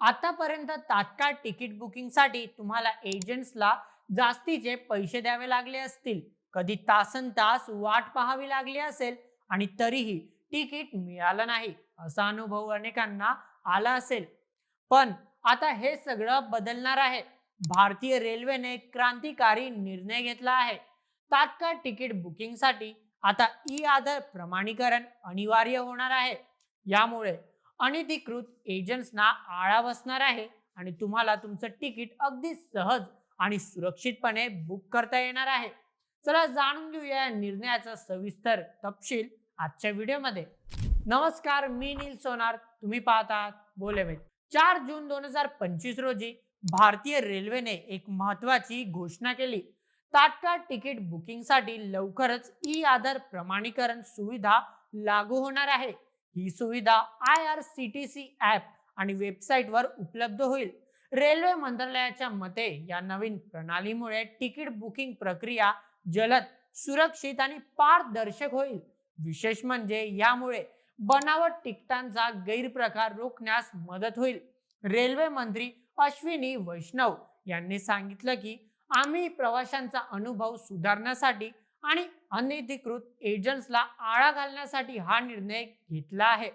आतापर्यंत तात्काळ तिकीट बुकिंगसाठी तुम्हाला एजंट्सला जास्तीचे पैसे द्यावे लागले असतील कधी तासन तास वाट पाहावी लागली असेल आणि तरीही तिकीट मिळालं नाही असा अनुभव अनेकांना आला असेल. पण आता हे सगळं बदलणार आहे. भारतीय रेल्वेने क्रांतिकारी निर्णय घेतला आहे. तात्काळ तिकीट बुकिंगसाठी आता ई आधार प्रमाणीकरण अनिवार्य होणार आहे. यामुळे अनधिकृत एजंट्सना आळा बसणार आहे आणि तुम्हाला तुमचं तिकीट अगदी सहज आणि सुरक्षितपणे बुक करता येणार आहे. चला जाणून घेऊया या निर्णयाचा सविस्तर तपशील आजच्या व्हिडिओमध्ये. नमस्कार मी नील सोनार. तुम्ही पाहतात बोलेवेत चार जून दोन हजार पंचवीस रोजी भारतीय रेल्वेने एक महत्वाची घोषणा केली. तात्काळ तिकीट बुकिंगसाठी लवकरच ई आधार प्रमाणीकरण सुविधा लागू होणार आहे. ही सुविधा I R C T C app आणि वेबसाईटवर उपलब्ध होईल. रेल्वे मंत्रालयाच्या मते या नवीन प्रणालीमुळे तिकीट बुकिंग प्रक्रिया जलद सुरक्षित आणि पारदर्शक होईल. विशेष म्हणजे यामुळे बनावट तिकिटांचा गैरप्रकार रोखण्यास मदत होईल. रेल्वे मंत्री अश्विनी वैष्णव यांनी सांगितलं की आम्ही प्रवाशांचा अनुभव सुधारण्यासाठी आणि अनधिकृत एजंट्सला आळा घालण्यासाठी हा निर्णय घेतला आहे.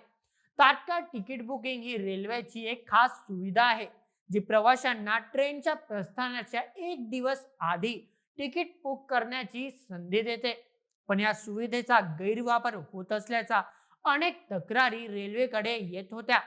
तात्काळ तिकीट बुकिंग ही रेल्वेची एक खास सुविधा आहे जी प्रवाशांना ट्रेनच्या प्रस्थानाच्या एक दिवस आधी तिकीट बुक करण्याची संधी देते. पण या सुविधेचा गैरवापर होत असल्याचा अनेक तक्रारी रेल्वेकडे येत होत्या.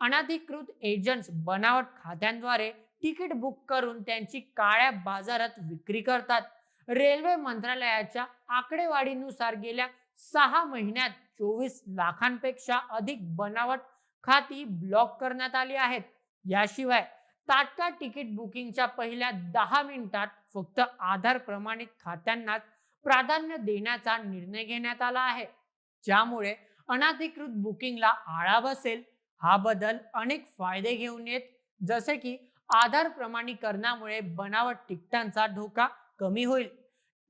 अनधिकृत एजंट्स बनावट खात्यांद्वारे तिकीट बुक करून त्यांची काळ्या बाजारात विक्री करतात. रेल्वे मंत्रालयाच्या आकडेवारीनुसार गेल्या सहा महिन्यात चोवीस लाखांपेक्षा अधिक बनावट खाती ब्लॉक करण्यात आली आहेत. याशिवाय तात्काळ तिकीट बुकिंगच्या पहिल्या दहा मिनिटात फक्त आधार प्रमाणित खात्यांनाच प्राधान्य देण्याचा निर्णय घेण्यात आला आहे. ज्यामुळे अनधिकृत बुकिंगला आळा बसेल. हा बदल अनेक फायदे घेऊन येत जसे की आधार प्रमाणीकरणामुळे बनावट तिकिटांचा धोका कमी होईल.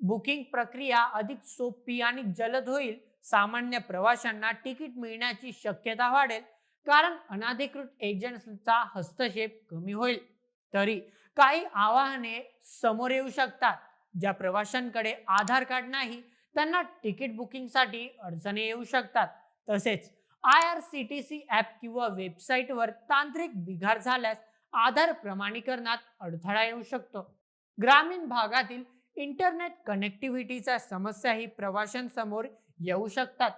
बुकिंग प्रक्रिया अधिक सोपी आणि जलद होईल. सामान्य प्रवाशांना तिकीट मिळण्याची शक्यता वाढेल. कारण अनाधिकृत एजंट्सचा हस्तक्षेप कमी होईल. तरी काही आवाहने समोर येऊ शकतात. ज्या प्रवाशांकडे आधार कार्ड नाही त्यांना तिकीट बुकिंगसाठी अडचणी येऊ शकतात. तसेच I R C T C app किंवा वेबसाईटवर तांत्रिक बिघाड झाल्यास आधार प्रमाणीकरणात अडथळा येऊ शकतो. ग्रामीण भागातील इंटरनेट कनेक्टिव्हिटीच्या समस्याही प्रवाशांसमोर येऊ शकतात.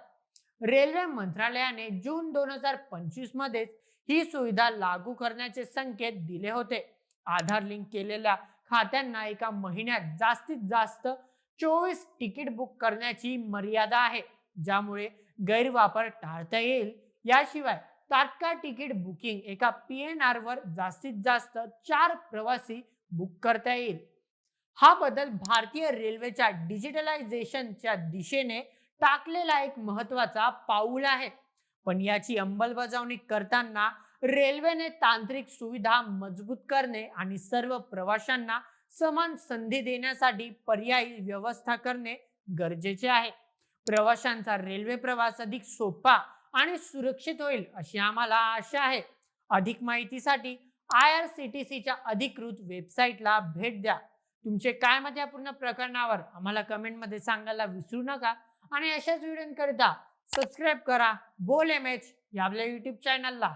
रेल्वे मंत्रालयाने जून दोन हजार पंचवीस मध्येच ही सुविधा लागू करण्याचे संकेत दिले होते. आधार लिंक केलेल्या खात्यांना एका महिन्यात जास्तीत जास्त चोवीस तिकीट बुक करण्याची मर्यादा आहे ज्यामुळे गैरवापर टाळता येईल. याशिवाय तात्काळ तिकीट बुकिंग एका पी एन आर वर जास्तीत जास्त चार प्रवासी बुक करता येईल. हा बदल भारतीय रेल्वेच्या डिजिटलायझेशनच्या दिशेने टाकलेला एक महत्त्वाचा पाऊल आहे. पण याची अंमलबजावणी करताना रेल्वेने तांत्रिक सुविधा मजबूत करणे आणि सर्व प्रवाशांना समान संधी देण्यासाठी पर्यायी व्यवस्था करणे गरजेचे आहे. प्रवाशांचा रेल्वे प्रवास अधिक सोपा आणि सुरक्षित होईल अशी आम्हाला आशा आहे. अधिक माहितीसाठी आय आर सी टी सीच्या अधिकृत वेबसाईटला भेट द्या. तुमचे काय मत या पूर्ण प्रकरणावर? आम्हाला कमेंटमध्ये सांगायला विसरू नका. आणि अशाच व्हिडिओंकरिता सबस्क्राईब करा. बोल एम एच या आपल्या युट्यूब चॅनलला